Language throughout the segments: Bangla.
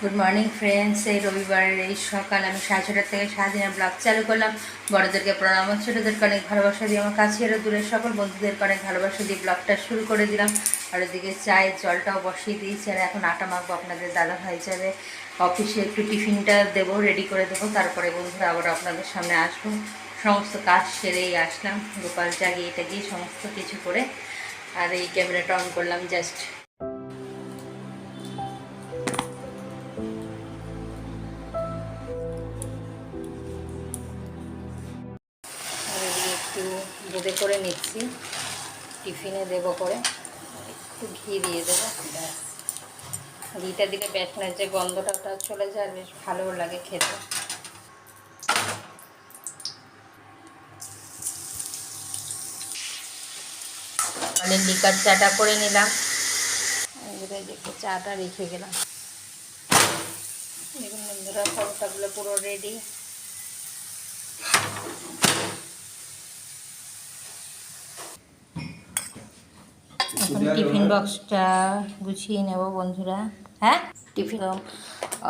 গুড মর্নিং ফ্রেন্ডস এই রবিবারের এই সকাল আমি সাড়ে ছটার থেকে সারাদিনের ব্লগ চালু করলাম। বড়োদেরকে প্রণাম ছোটোদেরকে অনেক ভালোবাসা দিয়ে আমার কাছে এর দূরের সকল বন্ধুদেরকে অনেক ভালোবাসা দিয়ে ব্লগটা শুরু করে দিলাম। আর ওদিকে চায়ের জলটাও বসিয়ে দিয়েছি আর এখন আটা মাখবো, আপনাদের দাদা ভাই যাবে। অফিসে একটু টিফিনটা দেবো রেডি করে দেবো। তারপরে বন্ধুরা আবার আপনাদের সামনে আসব। সমস্ত কাজ সেরেই আসলাম। গোপাল জাগিয়ে টাগিয়ে সমস্ত কিছু করে আর এই ক্যামেরাটা অন করলাম জাস্ট একটু বোঁদে করে নিচ্ছি। টিফিনে দেবো করে। একটু ঘি দিয়ে দেবো ঘিটা দিলে বেটনার যে গন্ধটা, ওটা চলে যায় বেশ ভালোও লাগে খেতে। মানে লিকার চাটা করে নিলাম। একটু চাটা রেখে গেলাম। বন্ধুরা, পরোটাগুলো পুরো রেডি এখন টিফিন বক্সটা গুছিয়ে নেব, বন্ধুরা। হ্যাঁ? টিফিন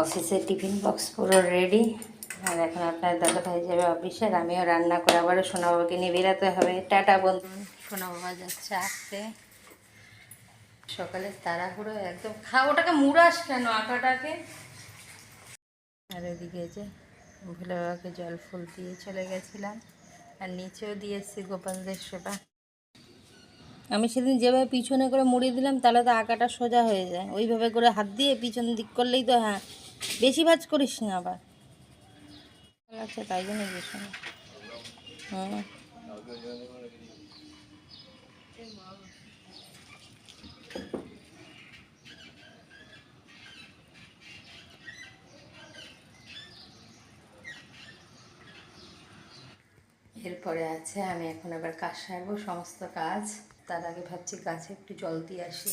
অফিসে টিফিন বক্স পুরো রেডি আর এখন আপনার দাদা ভাই যাবে অফিসে, আর আমিও রান্না করে আবারও সোনা বাবাকে নিয়ে বেরাতে হবে। টাটা, বন্ধু। সোনা বাবা যাচ্ছে আসতে সকালে তাড়াহুড়ো একদম খা, ওটাকে মুড়াস কেন আঁকাটাকে? আর এদিকে যে ভোলে বাবাকে জল ফুল দিয়ে চলে গেছিলাম, আর নিচেও দিয়েছি গোপালদের সেবা। আমি সেদিন যেভাবে পিছনে করে মুড়িয়ে দিলাম, তাহলে তো আঁকাটা সোজা হয়ে যায়। ওইভাবে করে হাত দিয়ে পিছন দিক করলেই তো হ্যাঁ বেশি ভাজ করিস না আবার। আচ্ছা তাই জন্য হুম। এরপরে আছে, আমি এখন আবার কাজ সারবো, সমস্ত কাজ। তার আগে ভাবছি গাছে একটু জল দিয়ে আসি।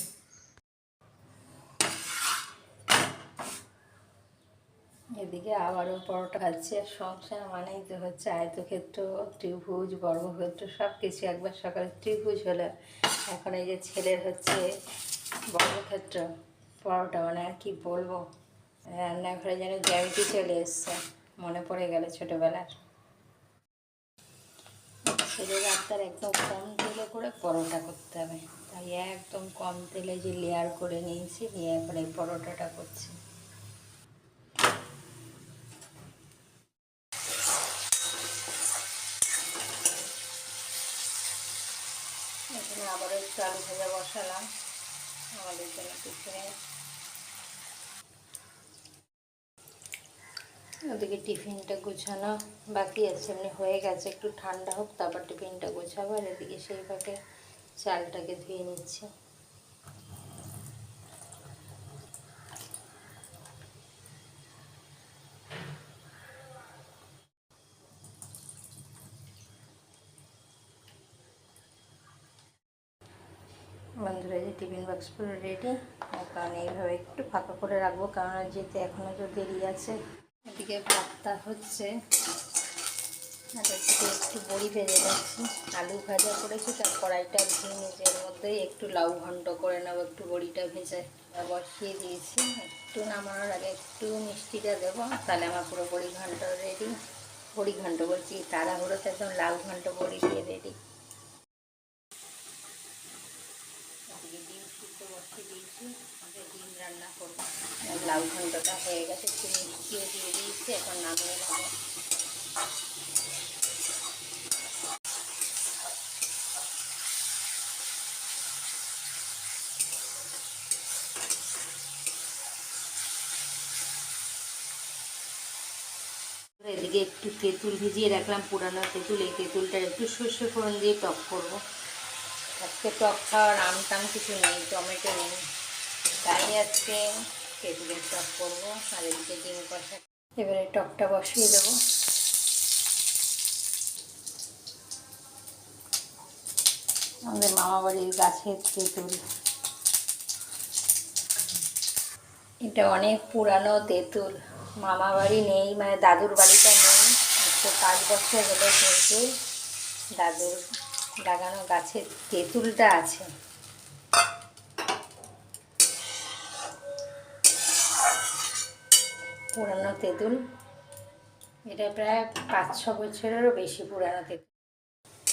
এদিকে আবারও পরোটা খাচ্ছি আর সংসার মানেই তো হচ্ছে আয়তক্ষেত্র, ত্রিভুজ, বর্গক্ষেত্র সব কিছু একবার সকালে ত্রিভুজ হলো। এখন এই যে ছেলের হচ্ছে বর্গক্ষেত্র, পরোটা মানে আর কি বলব? রান্নাঘরে যেন জ্যামিতি চলে এসছে, মনে পড়ে গেল ছোটোবেলার। ছেলের আত্মার একদম কম তেলে করে পরোটা করতে হবে। তাই একদম কম তেলে যে লেয়ার করে নিয়েছি, নিয়ে এখন এই পরোটাটা করছি। এখানে আবার একটু আলু ভাজা বসালাম। আমাদের জন্য টিফিনে ওদিকে টিফিনটা গোছানো বাকি আছে, এমনি হয়ে গেছে, একটু ঠান্ডা হোক, তারপর টিফিনটা গোছাবো, আর এদিকে সেইভাবে চালটাকে ধুয়ে নিচ্ছি। বন্ধুরা যে টিফিন বক্স পুরো রেডি কারণ এইভাবে একটু ফাঁকা করে রাখব কারণ যেতে এখনও তো দেরি আছে। এদিকে ভাতটা হচ্ছে। একটু বড়ি ভেজে যাচ্ছি আলু ভাজা করেছি, তার কড়াইটা ধুয়ে নিজের মধ্যেই একটু লাউ ঘন্ট করে নেব, একটু বড়িটা ভেজে বসিয়ে দিয়েছি। একটু নামানোর আগে একটু মিষ্টিটা দেবো, তাহলে আমার পুরো বড়ি ঘন্ট রেডি বড়ি ঘন্ট বলছি, তাড়াহুড়োতে একদম লাউ ঘন্ট বড়ি দিয়ে রেডি এদিকে ডিম সিদ্ধ বসিয়ে দিয়েছি আগে ডিম রান্না করব আর লাউ ঘন্টটা হয়ে গেছে মিষ্টিও দিয়ে দিয়েছি, এখন নামিয়ে নেব। এদিকে একটু তেঁতুল ভিজিয়ে রাখলাম, পুরানো তেঁতুল, এই তেঁতুলটা একটু সর্ষে ফোড়ন দিয়ে টক করব। আজকে টক খাওয়ার আম টাম কিছু নেই, টমেটো নেই। তাই আজকে তেঁতুলের টক করব, আর এদিকে ডিম কষা। এবারে টকটা বসিয়ে দেবো। আমাদের মামা বাড়ির গাছের তেঁতুল এটা অনেক পুরানো তেঁতুল। মামা বাড়ি নেই মানে দাদুর বাড়িটা নেই। আজকে পাঁচ বছর হলো কিন্তু দাদুর লাগানো গাছের তেঁতুলটা আছে। পুরানো তেঁতুল। এটা প্রায় পাঁচ ছ বছরেরও বেশি পুরানো তেঁতুল।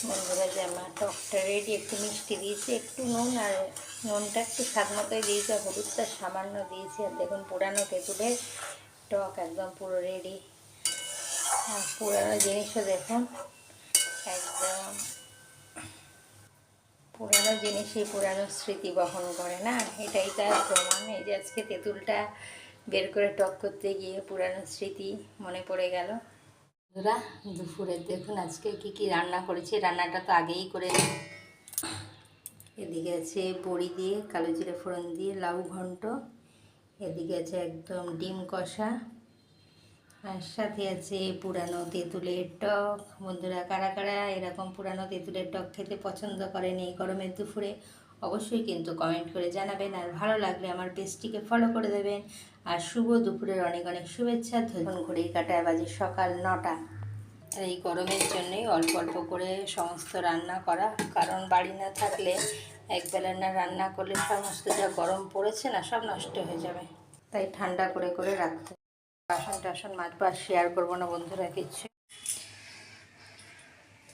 বন্ধুরা জামা টকটা রেডি, একটু মিষ্টি দিয়েছি, একটু নুন, আর নুনটা একটু স্বাদ মতোই দিয়েছি, আর হলুদটা সামান্য দিয়েছি, আর দেখুন পুরানো তেঁতুলের টক একদম পুরো রেডি। আর পুরানো জিনিসও দেখুন, একদম পুরানো জিনিসই পুরানো স্মৃতি বহন করে না? এটাই তার প্রমাণ। এই যে আজকে তেঁতুলটা বের করে টক করতে গিয়ে পুরানো স্মৃতি মনে পড়ে গেল। বন্ধুরা, দুপুরে দেখুন আজকে কি কি রান্না করেছি। রান্নাটা তো আগেই করে এদিকে আছে বড়ি দিয়ে, কালো জিরে ফোড়ন দিয়ে, লাউ ঘন্ট। এদিকে আছে একদম ডিম কষা। আর সাথে আছে পুরানো তেঁতুলের টক। বন্ধুরা, কারা কারা এরকম পুরানো তেঁতুলের টক খেতে পছন্দ করেন এই গরমের দুপুরে? অবশ্যই কিন্তু কমেন্ট করে জানাবেন। আর ভালো লাগলে আমার পেজটিকে ফলো করে দেবেন। আর শুভ দুপুরের অনেক অনেক শুভেচ্ছা। ধরুন ঘড়ির কাটায় বাজে সকাল নটা। আর এই গরমের জন্যই অল্প অল্প করে সমস্ত রান্না করা। কারণ বাড়ি না থাকলে একবেলা না রান্না করলে সমস্ত যা গরম পড়েছে না, সব নষ্ট হয়ে যাবে। তাই ঠান্ডা করে করে রাখতে। বাসন টাসন মাজবো আর শেয়ার করব না বন্ধুরা, কিচ্ছু।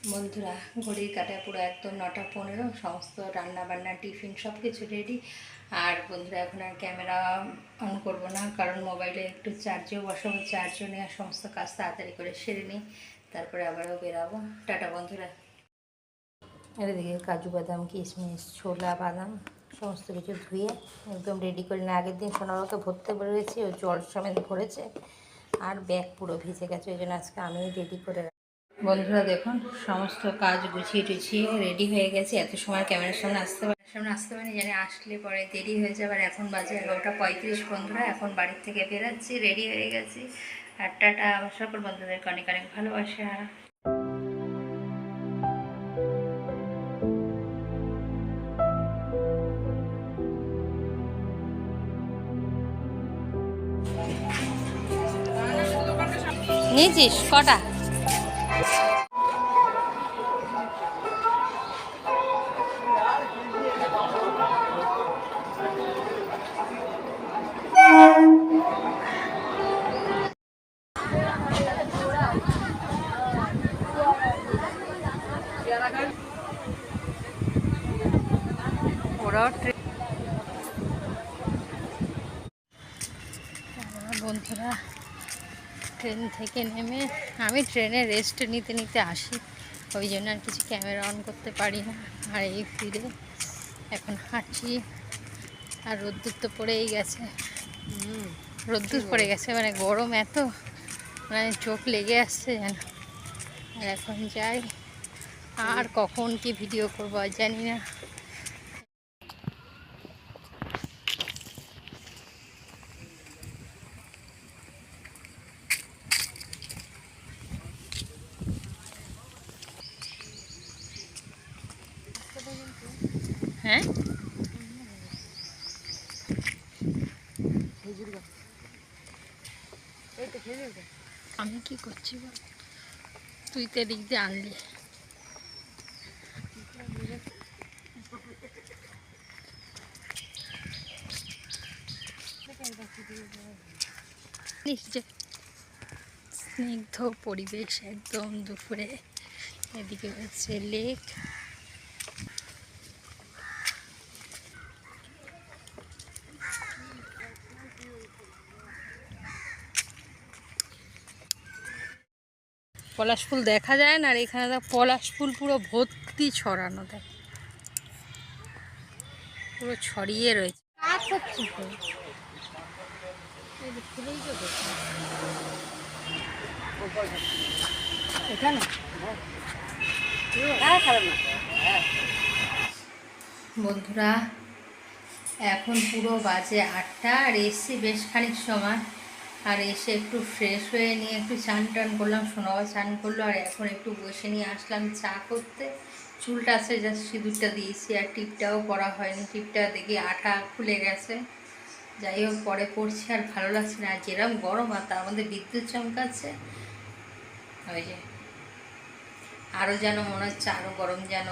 বন্ধুরা, ঘড়ির কাটায় পুরো একদম নটা পনেরো, সমস্ত রান্না বান্না টিফিন সব কিছু রেডি আর বন্ধুরা, এখন আর ক্যামেরা অন করব না, কারণ মোবাইলে একটু চার্জেও বসাবো চার্জও নেওয়ার সমস্ত কাজ তাড়াতাড়ি করে সেরে নিই। তারপরে আবারও বেরাবো। টাটা বন্ধুরা। আর এদিকে কাজু বাদাম, কিশমিশ, ছোলা, বাদাম, সমস্ত কিছু ধুয়ে একদম রেডি করে না আগের দিন সোনাবাকে ভরতে বেরোয়েছি, ও জল সমেত ভরেছে। আর ব্যাগ পুরো ভিজে গেছে, ওই জন্য আজকে আমি রেডি করে। বন্ধুরা দেখুন, সমস্ত কাজ গুছিয়ে টুছিয়ে রেডি হয়ে গেছে। এত সময় ক্যামেরার সামনে আসতে পারে সামনে আসতে পারিনি, জানি আসলে পরে দেরি হয়ে যাবে। আর এখন বাজে এগারোটা পঁয়ত্রিশ বন্ধুরা, এখন বাড়ির থেকে বেরাচ্ছি রেডি হয়ে গেছি। আর টাটা সকল বন্ধুদেরকে অনেক অনেক ভালোবাসা। নিয়েছিস? কটা? বন্ধুরা ট্রেন থেকে নেমে আমি ট্রেনে রেস্ট নিতে নিতে আসি। ওই জন্য আর কিছু ক্যামেরা অন করতে পারি না। আর এই ফিরে এখন হাঁটছি। আর রোদ্দুর তো পড়েই গেছে। রোদ্দুর পড়ে গেছে মানে গরম এত। মানে চোখ লেগে আসছে যেন। আর এখন যাই। আর কখন কি ভিডিও করব আর জানি না হ্যাঁ আমি কি করছি বল? তুই তো এদিক দিয়ে আনলি। স্নিগ্ধ পরিবেশ একদম দুপুরে। এদিকে হচ্ছে লেক। পলাশ ফুল দেখা যায় না আর এখানে দেখ পলাশ ফুল পুরো ভর্তি ছড়ানো দেখ। পুরো ছড়িয়ে রয়েছে। কাজ হচ্ছে তো। এই যে ফুলেই তো দেখছি। এখানে? বন্ধুরা এখন পুরো বাজে আটটা আর এসছি বেশ খানিক সময়। আর এসে একটু ফ্রেশ হয়ে নিয়ে একটু চান টান করলাম। সোনাবা চান করল আর এখন একটু বসে নিয়ে আসলাম চা করতে। চুলটা আছে জাস্ট সিঁদুরটা দিয়েছি আর টিপটাও করা হয়নি। টিপটা দেখি আঠা খুলে গেছে। যাই হোক, পরে পড়ছি আর ভালো লাগছে না। আর যেরকম গরম আর তার মধ্যে বিদ্যুৎ চমকাচ্ছে। ওই যে আরও যেন মনে হচ্ছে আরও গরম যেন।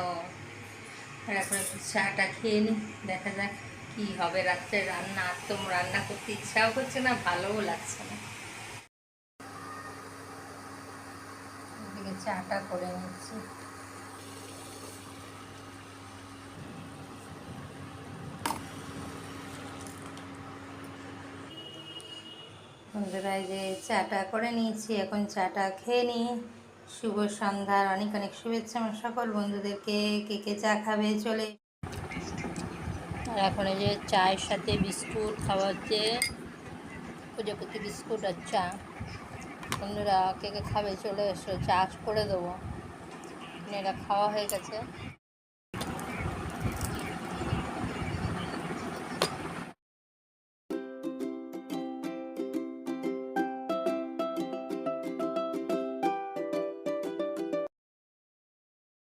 আর এখন একটু চাটা খেয়ে নিই, দেখা যাক। কি হবে? রাত্রে রান্না আত্ম রান্না করতে ইচ্ছাও করছে না, ভালোও লাগছে না। চাটা করে নিচ্ছি। বন্ধুরা যে চাটা করে নিয়েছি, এখন চাটা খেয়ে নিই। শুভ সন্ধ্যার অনেক অনেক শুভেচ্ছা আমার সকল বন্ধুদেরকে। কে কে চা খাবে? চলে এখন এই যে চায়ের সাথে বিস্কুট খাওয়া হচ্ছে প্রজাপতি বিস্কুট আর চা, বন্ধুরা কে কে খাবে চলে এসো, চা করে দেবো। এটা খাওয়া হয়ে গেছে।